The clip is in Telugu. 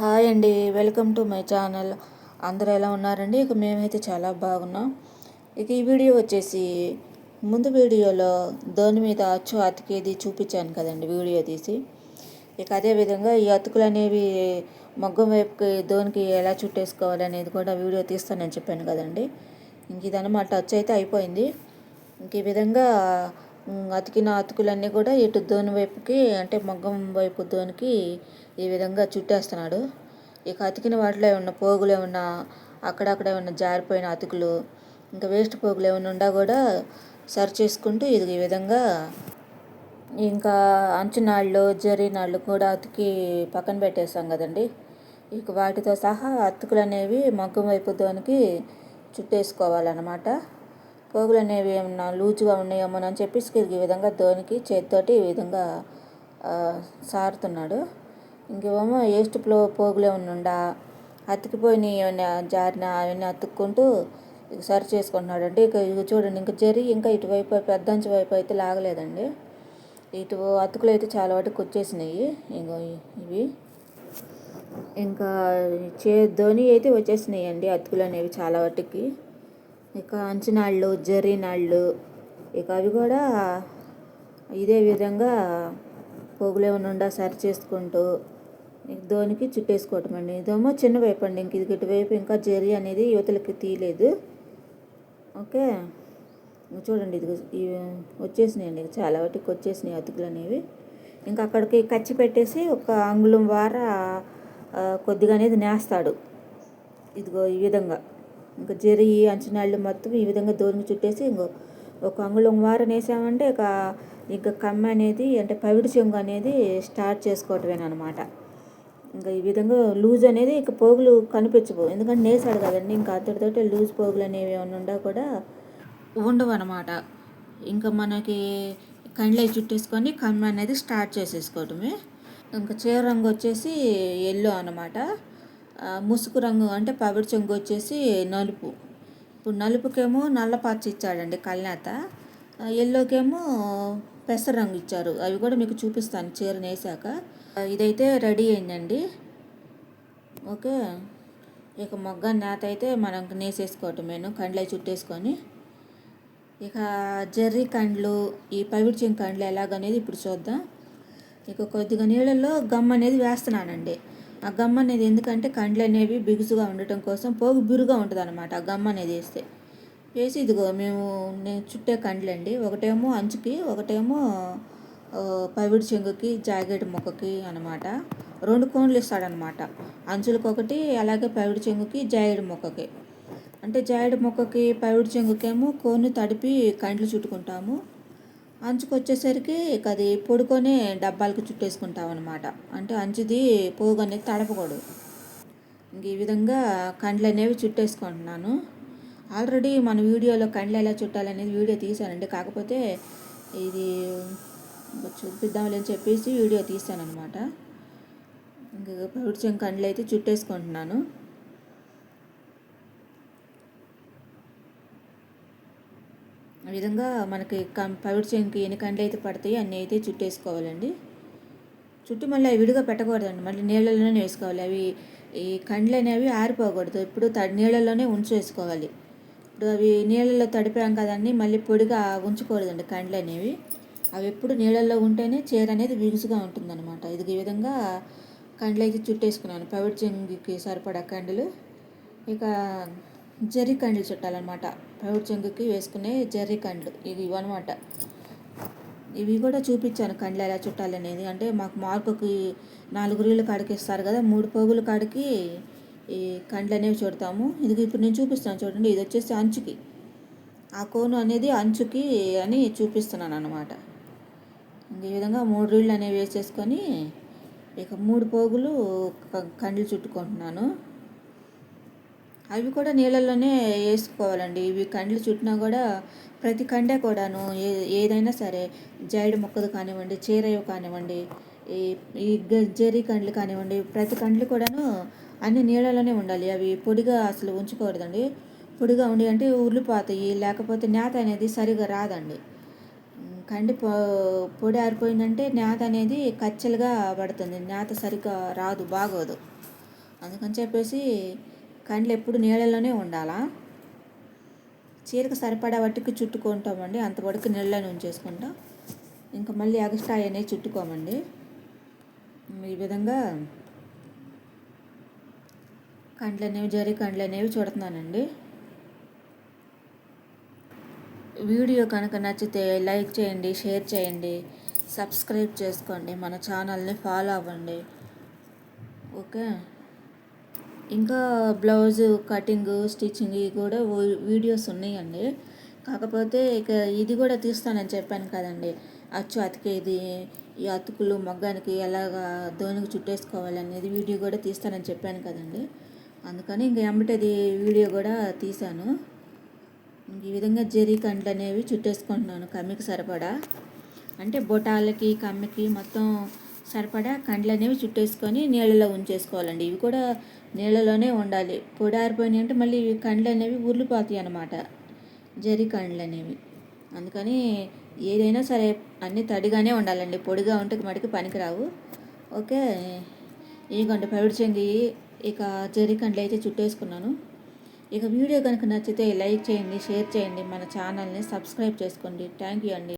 హాయ్ అండి వెల్కమ్ టు మై ఛానల్. అందరూ ఎలా ఉన్నారండి? ఇక మేమైతే చాలా బాగున్నాం. ఇక ఈ వీడియో వచ్చేసి ముందు వీడియోలో దోని మీద అచ్చు అతికేది చూపించాను కదండి వీడియో తీసి. ఇక అదేవిధంగా ఈ అతుకులు అనేవి మగ్గం వైపుకి దోనికి ఎలా చుట్టేసుకోవాలి అనేది కూడా వీడియో తీస్తానని చెప్పాను కదండి. ఇంక ఇదనమాట అచ్చు అయితే అయిపోయింది. ఇంక ఈ విధంగా అతికిన అతుకులన్నీ కూడా ఇటు దోని వైపుకి అంటే మగ్గం వైపు దోనికి ఈ విధంగా చుట్టేస్తున్నాడు. ఇక అతికిన వాటిలో ఏమన్నా పోగులు ఏమన్నా అక్కడక్కడ ఏమన్నా జారిపోయిన అతుకులు ఇంకా వేస్ట్ పోగులు ఏమైనా ఉండా కూడా సరి చేసుకుంటూ ఇది ఈ విధంగా ఇంకా అంచునాళ్ళు జరీ నాళ్ళు కూడా అతికి పక్కన పెట్టేస్తాం కదండి. ఇక వాటితో సహా అతుకులు అనేవి మగ్గం వైపు దోనికి చుట్టేసుకోవాలన్నమాట. పోగులు అనేవి ఏమన్నా లూజుగా ఉన్నాయేమో అని చెప్పేసి ఈ విధంగా ధోనికి చేతితోటి ఈ విధంగా సారుతున్నాడు. ఇంకేమో ఏస్ట్ ప్లో పోగులు ఏమన్నా ఉండా అతికిపోయిన ఏమైనా జారిన అవన్నీ అతుక్కుంటూ సరి చేసుకుంటున్నాడు అండి ఇక ఇక చూడండి ఇంకా జరి ఇంకా ఇటువైపు పెద్దంచు వైపు అయితే లాగలేదండి. ఇటు అతుకులు అయితే చాలా వాటికి వచ్చేసినాయి. ఇంకో ఇవి. ఇంకా చే ధోని అయితే వచ్చేసినాయి అండి అతుకులు అనేవి చాలా వాటికి. ఇక అంచనాళ్ళు జరీనాళ్ళు ఇక అవి కూడా ఇదే విధంగా పొగులేమన్నా సరి చేసుకుంటూ దోనికి చుట్టేసుకోవటం అండి ఇదేమో చిన్న వైపు అండి ఇంక ఇది వైపు ఇంకా జరీ అనేది యువతలకి తీయలేదు. ఓకే? చూడండి ఇది వచ్చేసినాయి అండి చాలా వాటికి వచ్చేసినాయి అతుకులు అనేవి. ఇంకా అక్కడికి కచ్చి పెట్టేసి ఒక అంగుళం వార కొద్దిగా అనేది నేస్తాడు. ఇదిగో ఈ విధంగా. ఇంకా జరి అంచనాళ్ళు మొత్తం ఈ విధంగా దూరం చుట్టేసి ఇంకో ఒక అంగుళం వారం వేసామంటే ఇక ఇంకా కమ్మ అనేది అంటే పవిడి చెంగు అనేది స్టార్ట్ చేసుకోవటమేనమాట ఇంకా ఈ విధంగా లూజ్ అనేది ఇక పోగులు కనిపించవు. ఎందుకంటే నేసాడు కదండి ఇంకా అంతటితోటి లూజ్ పోగులు అనేవి ఏమైనా ఉండా కూడా ఉండవు అనమాట ఇంకా మనకి కండ్లే చుట్టేసుకొని కమ్మ అనేది స్టార్ట్ చేసేసుకోవటమే. ఇంకా చీర రంగు వచ్చేసి ఎల్లో అనమాట ముసుగు రంగు అంటే పవిడి చెంగు వచ్చేసి నలుపు. ఇప్పుడు నలుపుకేమో నల్ల పచ్చ ఇచ్చాడండి కల్నేత. ఎల్లోకేమో పెసర రంగు ఇచ్చారు. అవి కూడా మీకు చూపిస్తాను చీర నేసాక ఇదైతే రెడీ అయిందండి. ఓకే. ఇక మొగ్గ నేత అయితే మనం నేసేసుకోవటం నేను కండ్లు చుట్టేసుకొని. ఇక జర్రీ కండ్లు ఈ పవిడ్చింగ్ కండ్లు ఎలాగనేది ఇప్పుడు చూద్దాం. ఇక కొద్దిగా నీళ్ళల్లో గమ్ అనేది వేస్తున్నానండి. ఆ గమ్ అనేది ఎందుకంటే కండ్లు అనేవి బిగుసుగా ఉండటం కోసం పోగు బిరుగా ఉంటుంది అనమాట ఆ గమ్ అనేది వేస్తే. వేసి ఇదిగో మేము నేను చుట్టే కండ్లండి ఒకటేమో అంచుకి ఒకటేమో పవిడి చెంగుకి జాకెట్ మొక్కకి అనమాట రెండు కోన్లు ఇస్తాడనమాట అంచులకు ఒకటి అలాగే పవిడి చెంగుకి జాయిడ్ మొక్కకి. అంటే జాయిడ్ మొక్కకి పవిడి చెంగుకేమో కోను తడిపి కండ్లు చుట్టుకుంటాము. అంచుకు వచ్చేసరికి అది పొడుకొని డబ్బాలకు చుట్టేసుకుంటాం అనమాట అంటే అంచుది పోగు అనేది తడపకూడదు. ఇంక ఈ విధంగా కండ్లు అనేవి చుట్టేసుకుంటున్నాను. ఆల్రెడీ మన వీడియోలో కండ్లు ఎలా చుట్టాలనేది వీడియో తీశానండి. కాకపోతే ఇది చూపిద్దాంలే అని చెప్పేసి వీడియో తీశాను అనమాట ఇంకా పౌడ్చం కండ్లు అయితే చుట్టేసుకుంటున్నాను. ఆ విధంగా మనకి కం పౌడ్చంకి ఎన్ని కండ్లు అయితే పడతాయి అన్నీ అయితే చుట్టేసుకోవాలండి. చుట్టూ మళ్ళీ అవి విడిగా పెట్టకూడదండి. మళ్ళీ నీళ్ళలోనే వేసుకోవాలి అవి ఈ కండ్లు అనేవి ఆరిపోకూడదు. ఇప్పుడు తడి నీళ్ళలోనే ఉంచి వేసుకోవాలి ఇప్పుడు అవి నీళ్ళలో తడిపాం కదండి మళ్ళీ పొడిగా ఉంచకూడదండి కండ్లు అనేవి అవి ఎప్పుడు నీళ్ళల్లో ఉంటేనే చీర అనేది బిగుసుగా ఉంటుందన్నమాట. ఇది ఈ విధంగా కండ్లు అయితే చుట్టేసుకున్నాను. పవిడి చెంగుకి సరిపడా కండ్లు. ఇక జర్రీ కండ్లు చుట్టాలన్నమాట. ప్రౌడ్ చెంగుకి వేసుకునే జర్రీ కండ్లు ఇవి ఇవన్నమాట ఇవి కూడా చూపించాను కండ్లు ఎలా చుట్టాలనేది. అంటే మాకు మార్కుకి నాలుగు రీళ్ళు కాడికి ఇస్తారు కదా మూడు పోగులు కాడికి ఈ కండ్లు అనేవి చుడతాము. ఇది ఇప్పుడు నేను చూపిస్తాను చూడండి ఇది వచ్చేసి అంచుకి. ఆ కోను అనేది అంచుకి అని చూపిస్తున్నాను అనమాట ఈ విధంగా మూడు రీళ్ళు అనేవి వేసేసుకొని ఇక మూడు పోగులు కండ్లు చుట్టుకుంటున్నాను. అవి కూడా నీళ్ళల్లోనే వేసుకోవాలండి. ఇవి కండ్లు చుట్టినా కూడా ప్రతి కండే కూడాను ఏ ఏదైనా సరే జైడు మొక్కలు కానివ్వండి చీరయ్య కానివ్వండి ఈ ఈ జెరీ కండ్లు కానివ్వండి ప్రతి కండ్లు కూడాను అన్ని నీళ్ళలోనే ఉండాలి. అవి పొడిగా అసలు ఉంచకూడదండి పొడిగా ఉండి అంటే ఉర్లిపోతాయి. లేకపోతే నేత అనేది సరిగా రాదండి. కండి పొ పొడి ఆరిపోయిందంటే నేత అనేది కచ్చలుగా పడుతుంది. నేత సరిగ్గా రాదు బాగోదు. అందుకని చెప్పేసి కండ్లు ఎప్పుడు నీళ్ళలోనే ఉండాలా? చీరకు సరిపడా వట్టుకి చుట్టుకుంటామండి. అంత వరకు నీళ్ళని ఉంచేసుకుంటాం. ఇంకా మళ్ళీ ఎక్స్ట్రా అనేవి చుట్టుకోమండి. ఈ విధంగా కండ్లు అనేవి జరి కండ్లు అనేవి చూడుతున్నానండి. వీడియో కనుక నచ్చితే లైక్ చేయండి షేర్ చేయండి సబ్స్క్రైబ్ చేసుకోండి మన ఛానల్ని ఫాలో అవ్వండి. ఓకే? ఇంకా బ్లౌజ్ కటింగ్ స్టిచ్చింగ్ ఇవి కూడా వీడియోస్ ఉన్నాయండి. కాకపోతే ఇక ఇది కూడా తీస్తానని చెప్పాను కదండి. అచ్చు అతికేది ఈ అతుకులు మగ్గానికి ఎలాగా దోనికి చుట్టేసుకోవాలనేది వీడియో కూడా తీస్తానని చెప్పాను కదండి. అందుకని ఇంక ఎంబటది వీడియో కూడా తీశాను. ఈ విధంగా జెరీ కంట్లు అనేవి చుట్టేసుకుంటున్నాను కమ్మికి సరిపడా. అంటే బొటాలకి కమ్మికి మొత్తం సరిపడా కండ్లు అనేవి చుట్టేసుకొని నీళ్ళలో ఉంచేసుకోవాలండి. ఇవి కూడా నీళ్ళలోనే ఉండాలి. పొడి ఆరిపోయినాయి అంటే మళ్ళీ ఇవి కండ్లు అనేవి ఉర్లిపోతాయి అన్నమాట. జరి కండ్లు అనేవి అందుకని ఏదైనా సరే అన్నీ తడిగానే ఉండాలండి. పొడిగా ఉంటే మటుకు పనికిరావు. ఓకే. ఇదిగోండి పవిడి చెంగి ఇక జరి కండ్లు అయితే చుట్టేసుకున్నాను. ఇక వీడియో కనుక నచ్చితే లైక్ చేయండి షేర్ చేయండి మన ఛానల్ని సబ్స్క్రైబ్ చేసుకోండి. థ్యాంక్ యూ అండి.